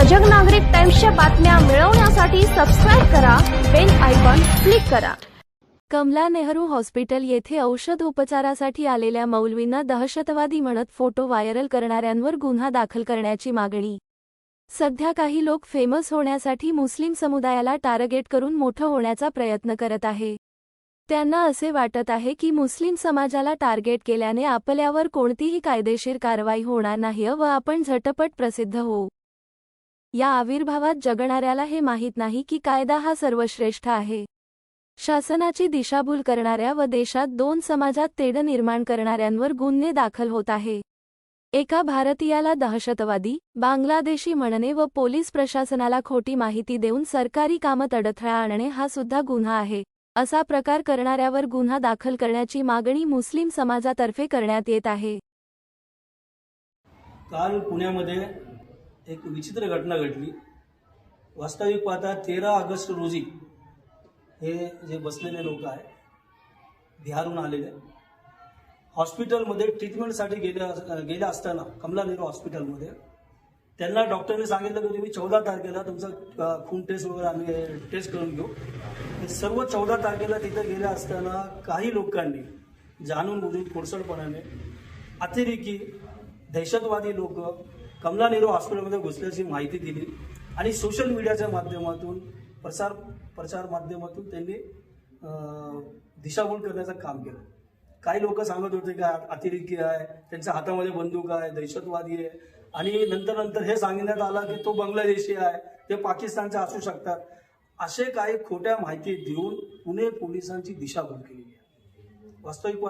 सजग नागरिक टाइम्सच्या बातम्या मिळवण्यासाठी सबस्क्राईब करा बेल आयकॉन क्लिक करा. कमला नेहरू हॉस्पिटल येथे औषध उपचारासाठी आलेल्या मौलवींना दहशतवादी म्हणत फोटो व्हायरल करणाऱ्यांवर गुन्हा दाखल करण्याची मागणी. सध्या काही लोक फेमस होण्यासाठी मुस्लिम समुदायाला टार्गेट करून मोठं होण्याचा प्रयत्न करत आहे. त्यांना असे वाटत आहे की मुस्लिम समाजाला टार्गेट केल्याने आपल्यावर कोणतीही कायदेशीर कारवाई होणार नाही व आपण झटपट प्रसिद्ध होऊ. या आविर्भावात जगणाऱ्याला हे माहीत नाही की कायदा हा सर्वश्रेष्ठ आहे. शासनाची दिशाभूल करणाऱ्या व देशात दोन समाजात तेढ निर्माण करणाऱ्यांवर गुन्हे दाखल होत आहे. एका भारतीयाला दहशतवादी बांगलादेशी म्हणणे व पोलीस प्रशासनाला खोटी माहिती देऊन सरकारी कामात अडथळा आणणे हा सुद्धा गुन्हा आहे. असा प्रकार करणाऱ्यावर गुन्हा दाखल करण्याची मागणी मुस्लिम समाजातर्फे करण्यात येत आहे. काल पुण्यामध्ये एक विचित्र घटना घडली. वास्तविक पाहता तेरा ऑगस्ट रोजी हे जे बसलेले लोक आहे बिहारहून आलेले हॉस्पिटलमध्ये ट्रीटमेंटसाठी गेले अस- गेले असताना कमला नेहरू हॉस्पिटलमध्ये त्यांना डॉक्टरने सांगितलं की तुम्ही चौदा तारखेला तुमचं खून टेस्ट वगैरे आम्ही टेस्ट करून घेऊ. सर्व चौदा तारखेला तिथे गेले असताना काही लोकांनी जाणून बुजून खोडसडपणाने अतिरेकी दहशतवादी लोक कमला नेहरू हॉस्पिटलमध्ये घुसल्याची माहिती दिली. आणि सोशल मीडियाच्या माध्यमातून प्रसार प्रचार माध्यमातून त्यांनी दिशाभूल करण्याचं काम केलं. काही लोक सांगत होते की अतिरेकी आहे त्यांच्या हातामध्ये बंदूक आहे दहशतवादी आहे. आणि नंतर नंतर हे सांगण्यात आलं की तो बांगलादेशी आहे ते पाकिस्तानचे असू शकतात. असे काही खोट्या माहिती देऊन पुणे पोलिसांची दिशाभूल केली आहे. वास्तविक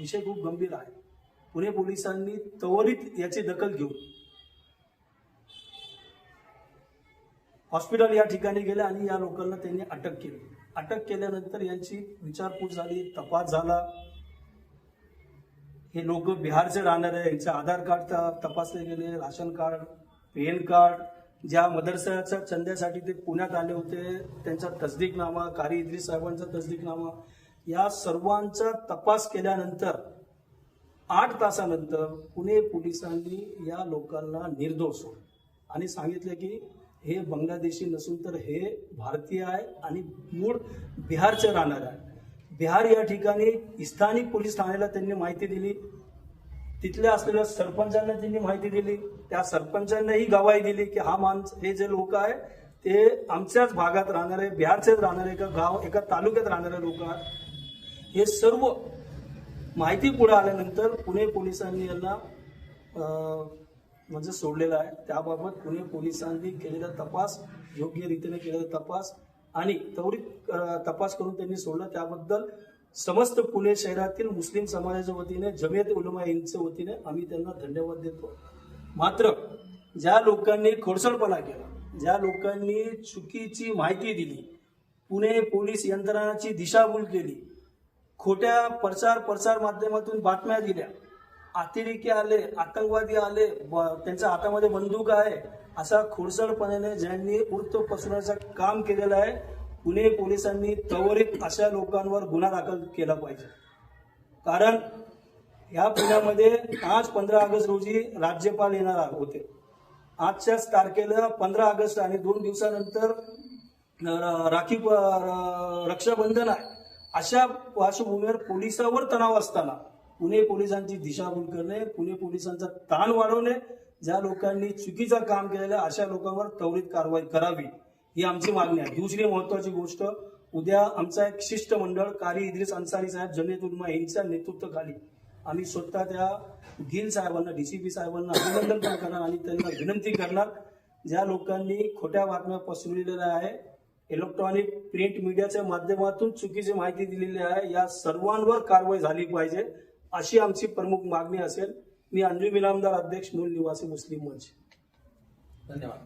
विषय खूप गंभीर आहे. पुणे पोलिसांनी त्वरित याची दखल घेऊन हॉस्पिटल या ठिकाणी गेले आणि या लोकांना त्यांनी अटक केली. अटक केल्यानंतर यांची विचारपूस झाली तपास झाला. हे लोक बिहारचे राहणारे यांचे आधार कार्ड तपासले गेले राशन कार्ड पेन कार्ड. ज्या मदरसाच्या चंद्यासाठी ते पुण्यात आले होते त्यांचा तसदीकनामा कारी इद्री साहेबांचा तसदीकनामा या सर्वांचा तपास केल्यानंतर आठ तासानंतर पुणे पोलिसांनी या लोकांना निर्दोष आणि सांगितले की हे बांगलादेशी नसून तर हे भारतीय आहे आणि मूळ बिहारचे राहणार आहे. बिहार या ठिकाणी स्थानिक पोलीस ठाण्याला त्यांनी माहिती दिली. तिथल्या असलेल्या सरपंचांना त्यांनी माहिती दिली. त्या सरपंचांनाही गवाही दिली की हा माणस हे जे लोक आहे ते आमच्याच भागात राहणारे बिहारचेच राहणारे एका गाव एका तालुक्यात राहणारे लोक. आहेत हे सर्व माहिती पुढे आल्यानंतर पुणे पोलिसांनी यांना म्हणजे सोडलेलं आहे. त्याबाबत पुणे पोलिसांनी केलेला तपास योग्य रीतीने केलेला तपास आणि त्वरित तपास करून त्यांनी सोडलं. त्याबद्दल समस्त पुणे शहरातील मुस्लिम समाजाच्या वतीने जमियत उलमा यांच्या वतीने आम्ही त्यांना धन्यवाद देतो. मात्र ज्या लोकांनी खोडसडपणा केला ज्या लोकांनी चुकीची माहिती दिली पुणे पोलीस यंत्रणाची दिशाभूल केली खोट्या प्रचार प्रसार माध्यमातून बातम्या दिल्या अतिरेकी आले आतंकवादी आले त्यांच्या हातामध्ये बंदूक आहे असा खोडसळपणाने ज्यांनी वृत्त पसरवण्याचं काम केलेलं आहे पुणे पोलिसांनी त्वरित अशा लोकांवर गुन्हा दाखल केला पाहिजे. कारण या पुण्यामध्ये आज पंधरा ऑगस्ट रोजी राज्यपाल येणार होते. आजच्याच तारखेला पंधरा ऑगस्ट आणि दोन दिवसानंतर राखी प- र- रक्षाबंधन आहे. अशा पार्श्वभूमीवर पोलिसावर तणाव असताना पुणे पोलिसांची दिशाभूल करणे पुणे पोलिसांचा ताण वाढवणे ज्या लोकांनी चुकीचं काम केलेलं आहे, अशा लोकांवर त्वरित कारवाई करावी. ही आमची मागणी आहे. दुसरी महत्वाची गोष्ट उद्या आमचा एक शिष्टमंडळ कारी इद्रिस अन्सारी साहेब जमियत उलमा यांच्या नेतृत्वाखाली आम्ही स्वतः त्या गिल साहेबांना डीसीपी साहेबांना अभिनंदन पण करणार आणि त्यांना विनंती करणार ज्या लोकांनी खोट्या बातम्या पसरविलेल्या आहे इलेक्ट्रॉनिक प्रिंट मीडियाच्या माध्यमातून चुकीची माहिती दिलेली आहे या सर्वांवर कारवाई झाली पाहिजे. अशी आमची प्रमुख मागणी असेल. मी अंजुम इनामदार अध्यक्ष मूल निवासी मुस्लिम मंच धन्यवाद.